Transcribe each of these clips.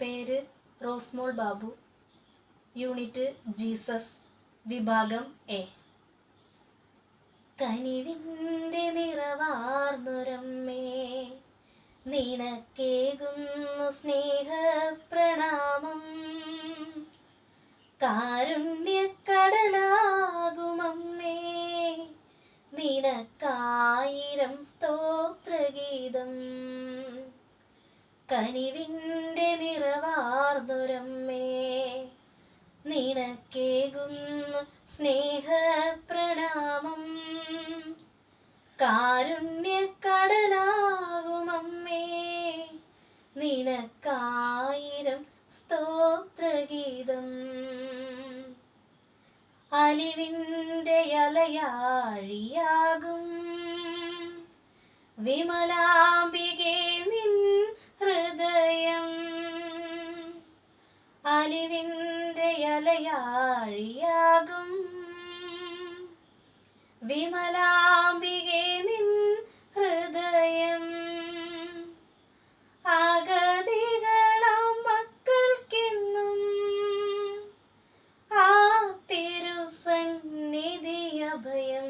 പേര് Rosmol Babu. Unit Jesus. വിഭാഗം A. കനിവിന്റെ നിറവാർന്നൊരമ്മേ നിനക്കേകുന്നു സ്നേഹപ്രണാമം. കാരുണ്യക്കടലാകുമമ്മേ നിനക്കായിരം സ്തോത്രഗീതം. കനിവിന്റെ നിറവാർന്നുരമ്മേ നിനക്കേകുന്നു സ്നേഹപ്രണാമം. കാരുണ്യക്കടലാകുമമ്മേ നിനക്കായിരം സ്തോത്രഗീതം. അലിവിന്റെ അലയാഴിയാകും വിമലാംബികേ വിമലാംബികേ നിൻ ഹൃദയം. അഗതികളാം മക്കൾക്കെന്നും ആ തിരുസന്നിധി അഭയം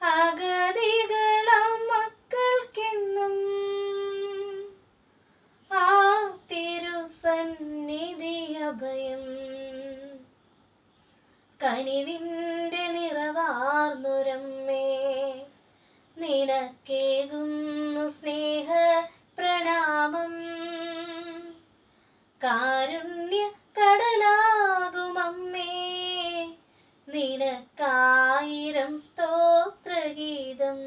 അഗതികളാം മക്കൾക്കെന്നും ആ തിരുസന്നിധി അഭയം കനിവിന്റെ നിറവാർന്നുരമ്മേ നിനക്കേകുന്നു സ്നേഹ പ്രണാമം കാരുണ്യ കടലാകുമമ്മേ നിനക്കായിരം സ്തോത്രഗീതം.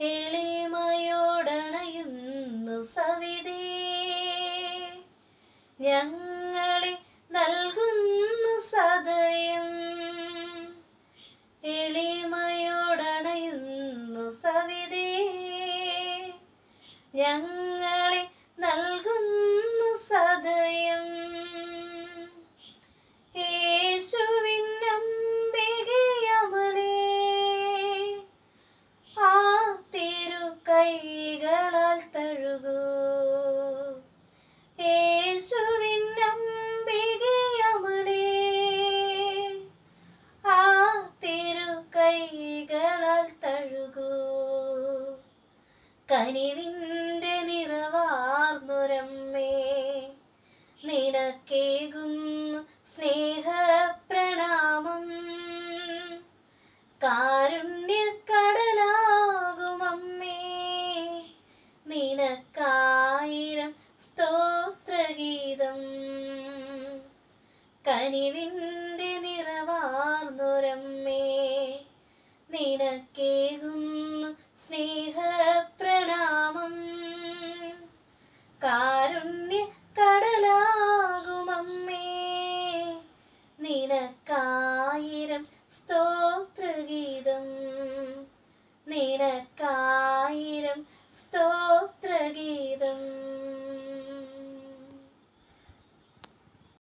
എളിമയോടണയുന്നു സവിതേ ഞങ്ങളെ നൽകുന്നു സദയം. യേശുവിനമ്പികയമലേ ആ കൈകളാൽ തഴുകൂ. ആ കൈകളാൽ തഴുകൂ. കനിവിന്റെ നിനക്കേകുന്നു സ്നേഹപ്രണാമം. കാരുണ്യക്കടലാകുമമ്മേ. നിനക്കായിരം സ്തോത്രഗീതം. കനിവിന്റെ നിറവാർന്നൊരമ്മേ. നിനക്കേ സ്തോത്രഗീതം. നിനക്കായിരം സ്തോ